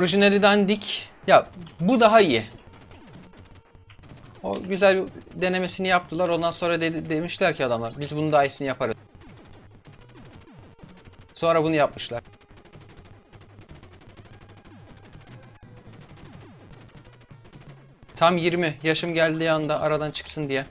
Orijinali dandik. Ya bu daha iyi. O güzel bir denemesini yaptılar. Ondan sonra dedi, demişler ki adamlar biz bunu daha iyisini yaparız. Sonra bunu yapmışlar. Tam 20 yaşım geldiği anda aradan çıksın diye.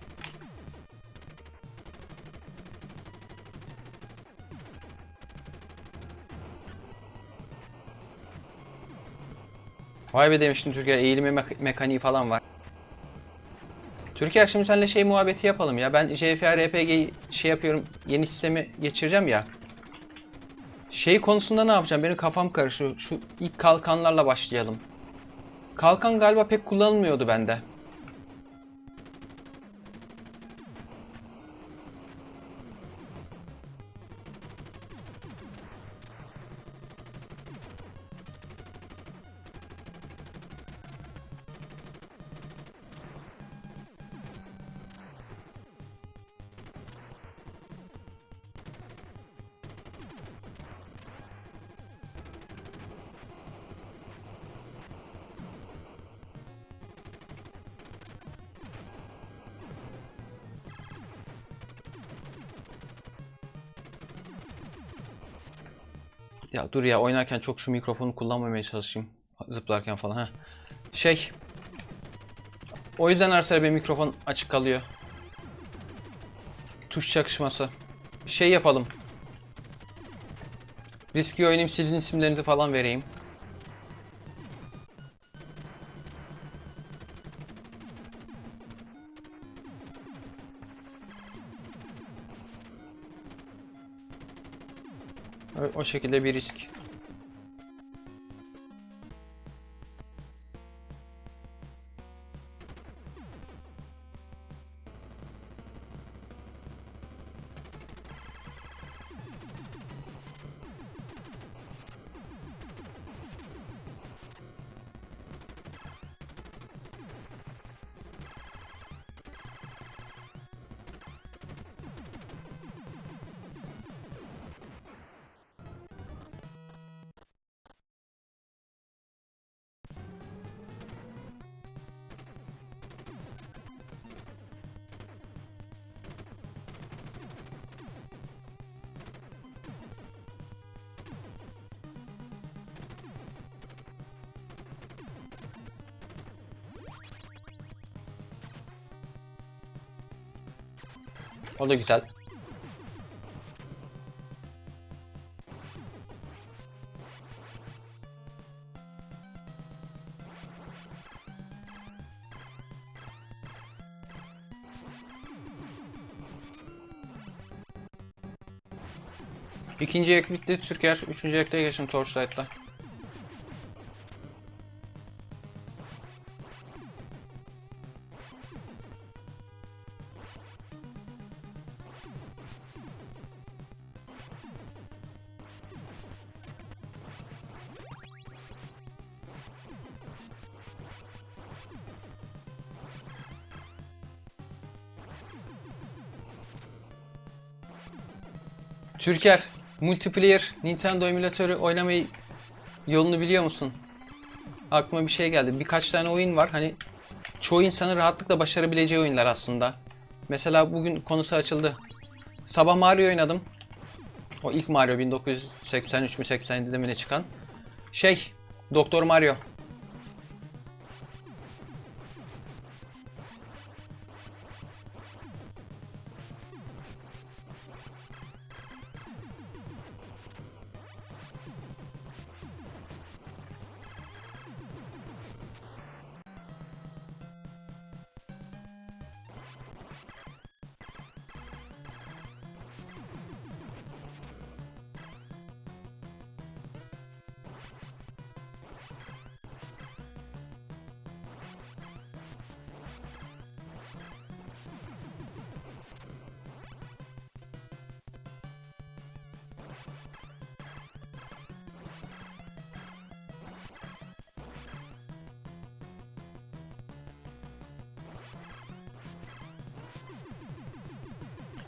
Vay be demiştim Türkiye eğilimi mek- mekaniği falan var. Türkiye şimdi seninle şey muhabbeti yapalım ya. Ben JFRPG şey yapıyorum. Yeni sistemi geçireceğim ya. Şey konusunda ne yapacağım? Benim kafam karışıyor. Şu ilk kalkanlarla başlayalım. Kalkan galiba pek kullanılmıyordu bende. Dur ya oynarken çok şu mikrofonu kullanmamaya çalışayım. Zıplarken falan ha. Şey. O yüzden her sıra benim mikrofon açık kalıyor. Tuş çakışması. Şey yapalım. Riski oynayayım sizin isimlerinizi falan vereyim. O- şekilde bir risk. O da güzel. İkinci ek bitti Türker. Üçüncü ekte geçtim Torchlight'la. Türker, multiplayer Nintendo emülatörü oynamayı yolunu biliyor musun? Aklıma bir şey geldi. Birkaç tane oyun var. Hani çoğu insanın rahatlıkla başarabileceği oyunlar aslında. Mesela bugün konusu açıldı. Sabah Mario oynadım. O ilk Mario 1983 mü 87'de mi ne çıkan. Şey, Doktor Mario.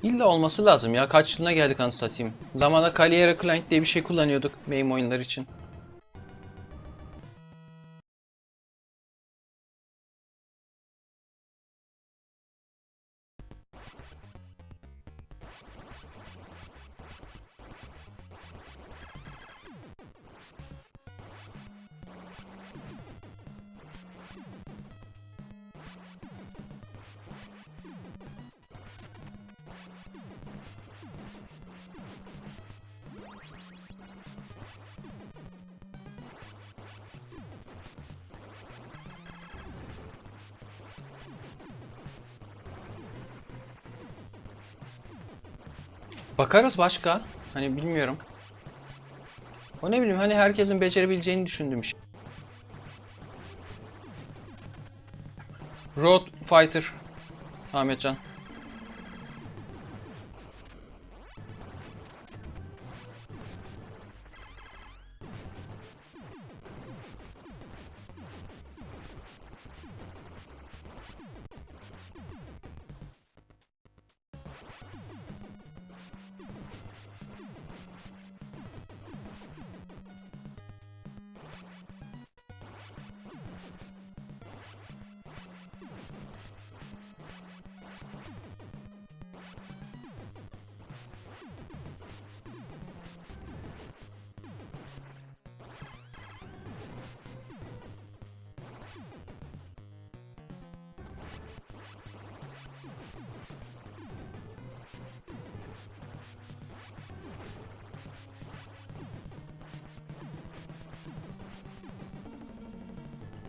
İlla olması lazım ya. Kaç yılına geldik anı satayım. Zamanda Caliera Client diye bir şey kullanıyorduk benim oyunlar için. Bakarız başka. Hani bilmiyorum. O ne bileyim hani herkesin becerebileceğini düşündüğüm iş. Road Fighter. Ahmetcan.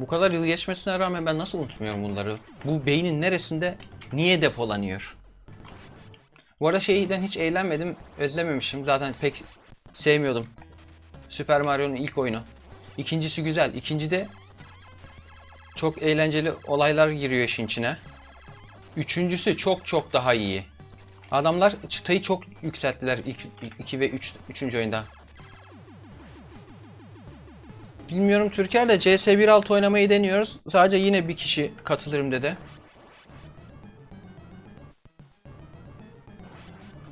Bu kadar yıl geçmesine rağmen ben nasıl unutmuyorum bunları? Bu beynin neresinde niye depolanıyor? Bu arada şeyden hiç eğlenmedim, özlememişim. Zaten pek sevmiyordum. Super Mario'nun ilk oyunu. İkincisi güzel. İkincide çok eğlenceli olaylar giriyor işin içine. Üçüncüsü çok çok daha iyi. Adamlar çıtayı çok yükselttiler 2 ve 3 üç, 3. oyunda. Bilmiyorum Türker'le CS 1.6 oynamayı deniyoruz. Sadece yine bir kişi katılırım dedi.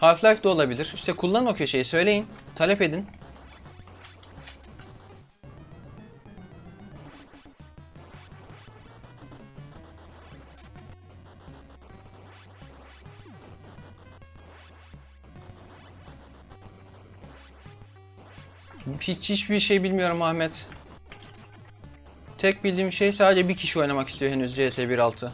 Half-Life de olabilir. İşte kullanın o köşeyi söyleyin. Talep edin. Hiç hiçbir şey bilmiyorum Ahmet. Tek bildiğim şey sadece bir kişi oynamak istiyor henüz CS 1.6.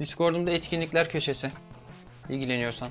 Discord'umda etkinlikler köşesi. İlgileniyorsan.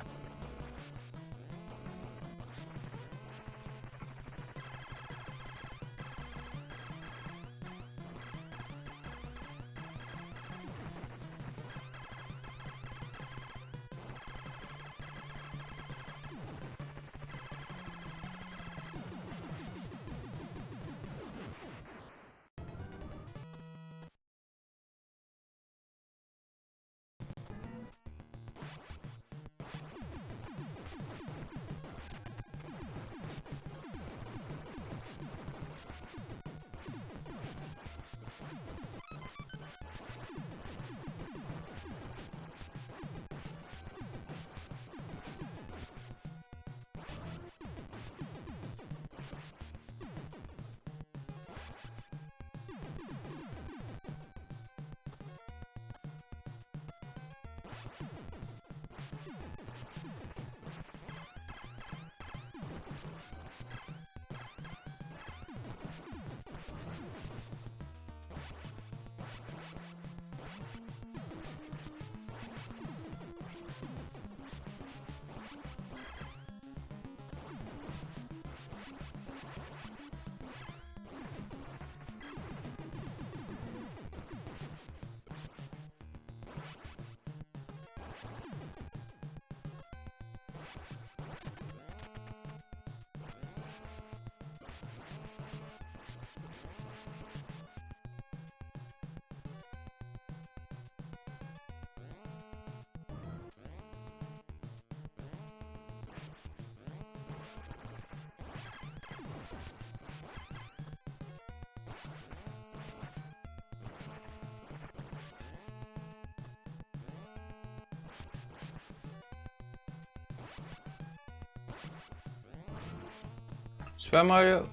Super Mario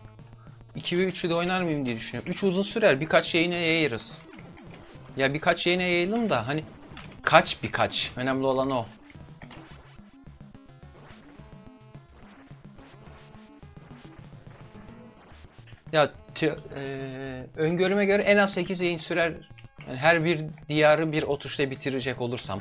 2 ve 3'ü de oynar mıyım diye düşünüyorum. 3 uzun sürer. Birkaç yayına yayarız. Ya birkaç yayına yayalım da hani kaç birkaç. Önemli olan o. Ya eee, öngörüme göre en az 8 yayın sürer. Yani her bir diyarı bir oturuşta bitirecek olursam.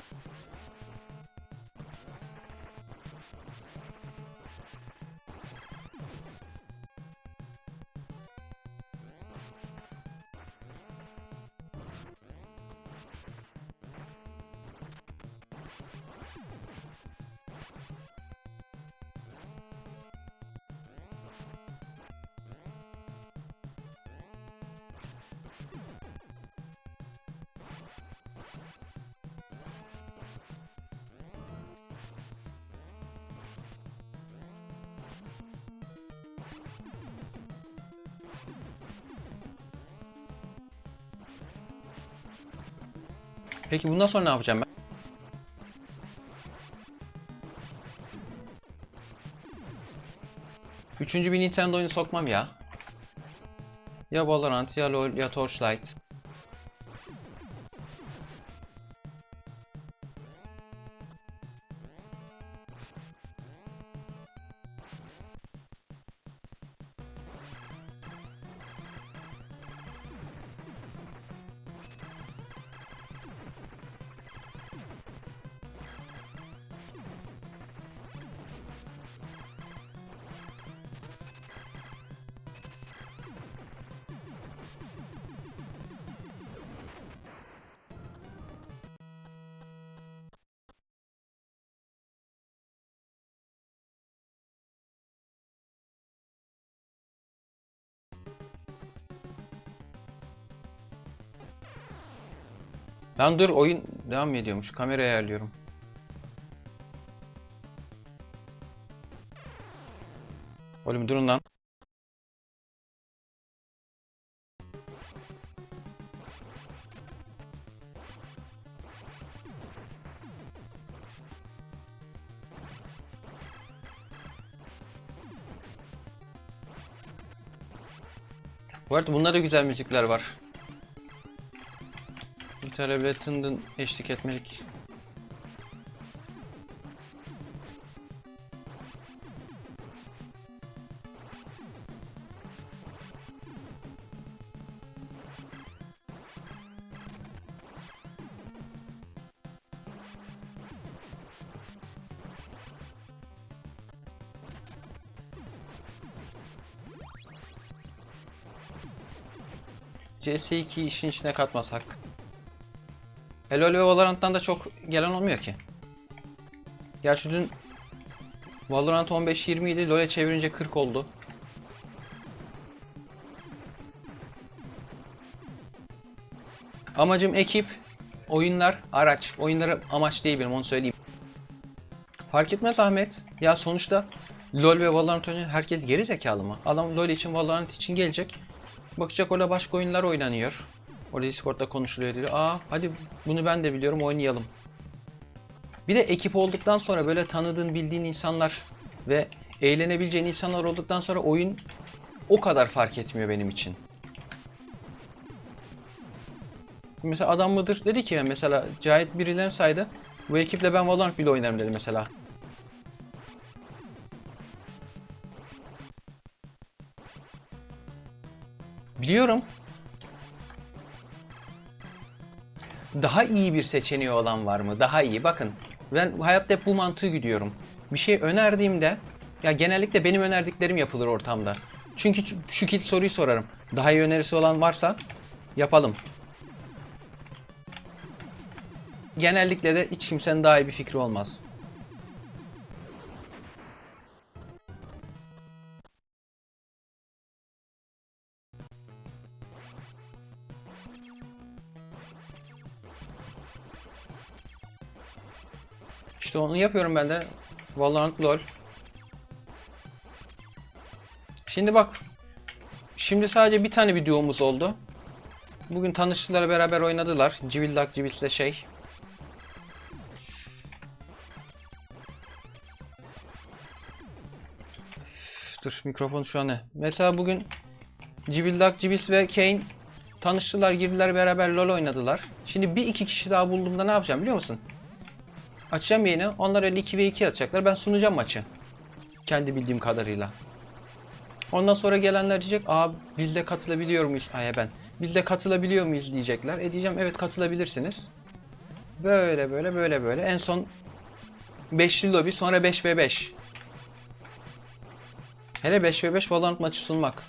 Peki bundan sonra ne yapacağım ben? Üçüncü bir Nintendo oyunu sokmam ya. Ya Valorant ya LoL ya Torchlight. Lan dur oyun devam ediyormuş. Kamera ayarlıyorum. Oğlum durun lan. Bu arada bunda da güzel müzikler var. Tındın eşlik etmelik. CS2 işin içine katmasak. Hello ve Valorant'tan da çok gelen olmuyor ki. Gerçi dün Valorant 15-20 idi, LoL'e çevirince 40 oldu. Amacım ekip, oyunlar, araç. Oyunları amaç değil benim onu söyleyeyim. Fark etmez Ahmet. Ya sonuçta LoL ve Valorant oynayan herkes geri zekalı mı? Adam LoL için Valorant için gelecek. Bakacak orada başka oyunlar oynanıyor. Orada Discord'da konuşuluyor diyor. Aa hadi bunu ben de biliyorum oynayalım. Bir de ekip olduktan sonra böyle tanıdığın bildiğin insanlar ve eğlenebileceğin insanlar olduktan sonra oyun o kadar fark etmiyor benim için. Mesela adam mıdır dedi ki mesela Cahit birilerini saydı. Bu ekiple ben Valorant bile oynarım dedi mesela. Biliyorum. Daha iyi bir seçeneği olan var mı? Daha iyi. Bakın ben hayatta hep bu mantığı gidiyorum. Bir şey önerdiğimde ya genellikle benim önerdiklerim yapılır ortamda. Çünkü şu- kilit soruyu sorarım. Daha iyi önerisi olan varsa yapalım. Genellikle de hiç kimsenin daha iyi bir fikri olmaz. İşte onu yapıyorum ben de. Valorant LoL. Şimdi bak. Şimdi sadece bir tane videomuz oldu. Bugün tanıştılar beraber oynadılar. Civildak Civis'le şey. Dur mikrofon şu an ne? Mesela bugün Civildak Civis ve Kane tanıştılar girdiler beraber LoL oynadılar. Şimdi bir iki kişi daha bulduğumda ne yapacağım biliyor musun? Açacağım yayını. Onlar öyle 2 ve 2 atacaklar. Ben sunacağım maçı. Kendi bildiğim kadarıyla. Ondan sonra gelenler diyecek, "Aa biz de katılabiliyor muyuz?" Aya ben. "Biz de katılabiliyor muyuz?" diyecekler. E diyeceğim, "Evet katılabilirsiniz." Böyle böyle böyle böyle. En son 5'li lobi, sonra 5 ve 5. Hele 5 ve 5 Valorant maçı sunmak.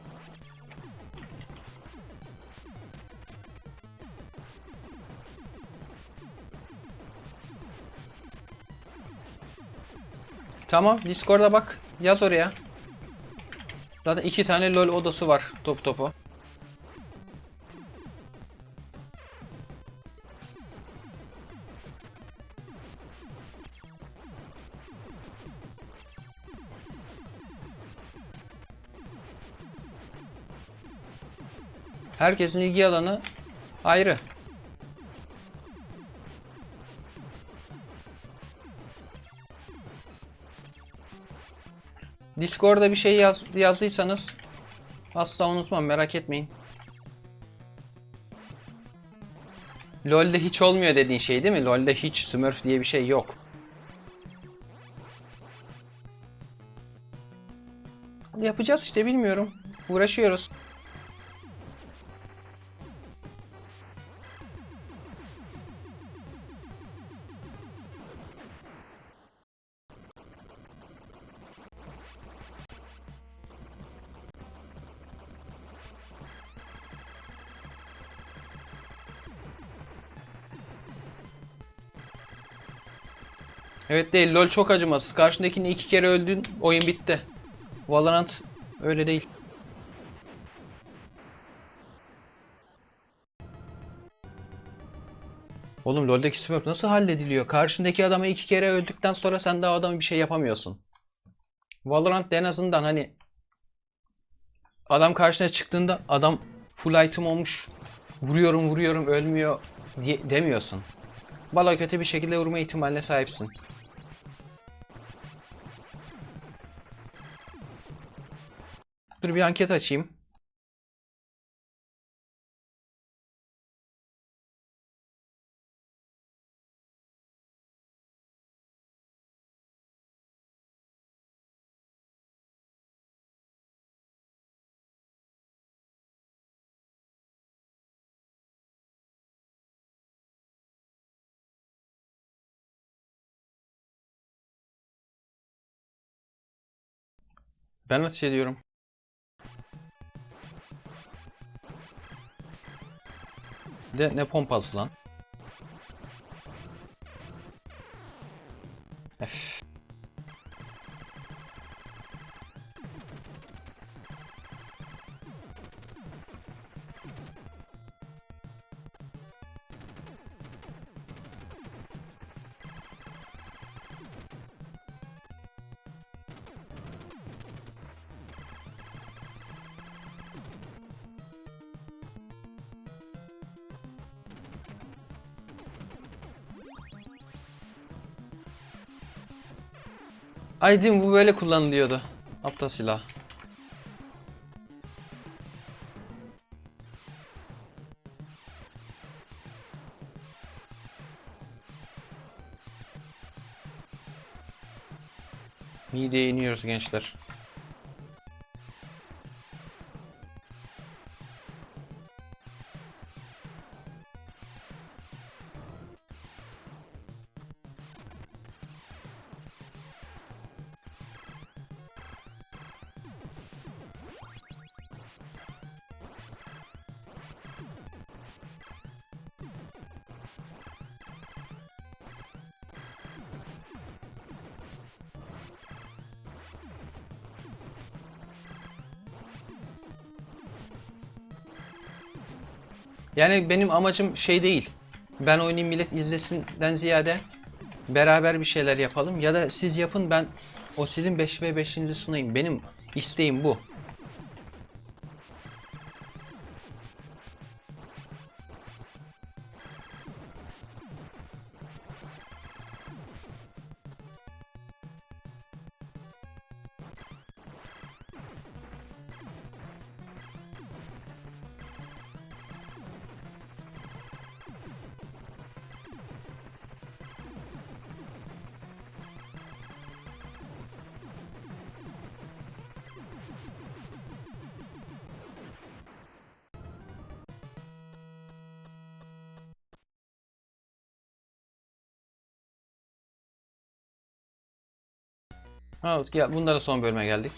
Tamam Discord'a bak. Yaz oraya. Zaten iki tane LoL odası var top topu. Herkesin ilgi alanı ayrı. Discord'da bir şey yaz, yazdıysanız asla unutmam merak etmeyin. LoL'de hiç olmuyor dediğin şey değil mi? LoL'de hiç Smurf diye bir şey yok. Yapacağız işte bilmiyorum. Uğraşıyoruz. Evet değil. LoL çok acımasız. Karşındakini iki kere öldün. Oyun bitti. Valorant öyle değil. Oğlum LoL'deki smurf nasıl hallediliyor? Karşındaki adamı iki kere öldükten sonra sen daha adama bir şey yapamıyorsun. Valorant'ta en azından hani adam karşına çıktığında adam full item olmuş. Vuruyorum vuruyorum ölmüyor diye demiyorsun. Bala kötü bir şekilde vurma ihtimaline sahipsin. Dur bir anket açayım. Ben ateş ediyorum. De ne pompası lan? Ef. Aydın bu böyle kullanılıyordu. Aptal silah. Mideye iniyoruz gençler. Yani benim amacım şey değil. Ben oynayayım millet izlesinden ziyade beraber bir şeyler yapalım ya da siz yapın ben o sizin 5v5'inizi sunayım. Benim isteğim bu. Ha, ya bunda da son bölüme geldik.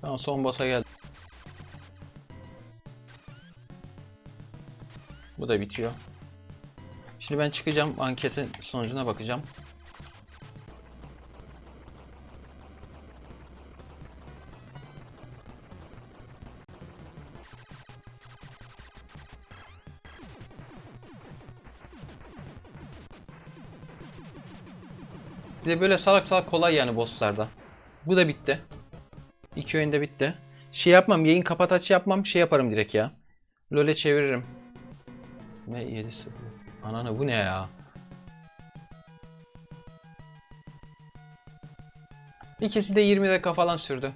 Tamam son boss'a geldim. Bu da bitiyor. Şimdi ben çıkacağım anketin sonucuna bakacağım. Bir de böyle salak salak kolay yani bosslarda. Bu da bitti. İki oyunda bitti. Şey yapmam, yayın kapat aç yapmam, şey yaparım direkt ya. LoL'e çeviririm. Ne 7 0. Ananı bu ne ya? İkisi de 20 dakika falan sürdü.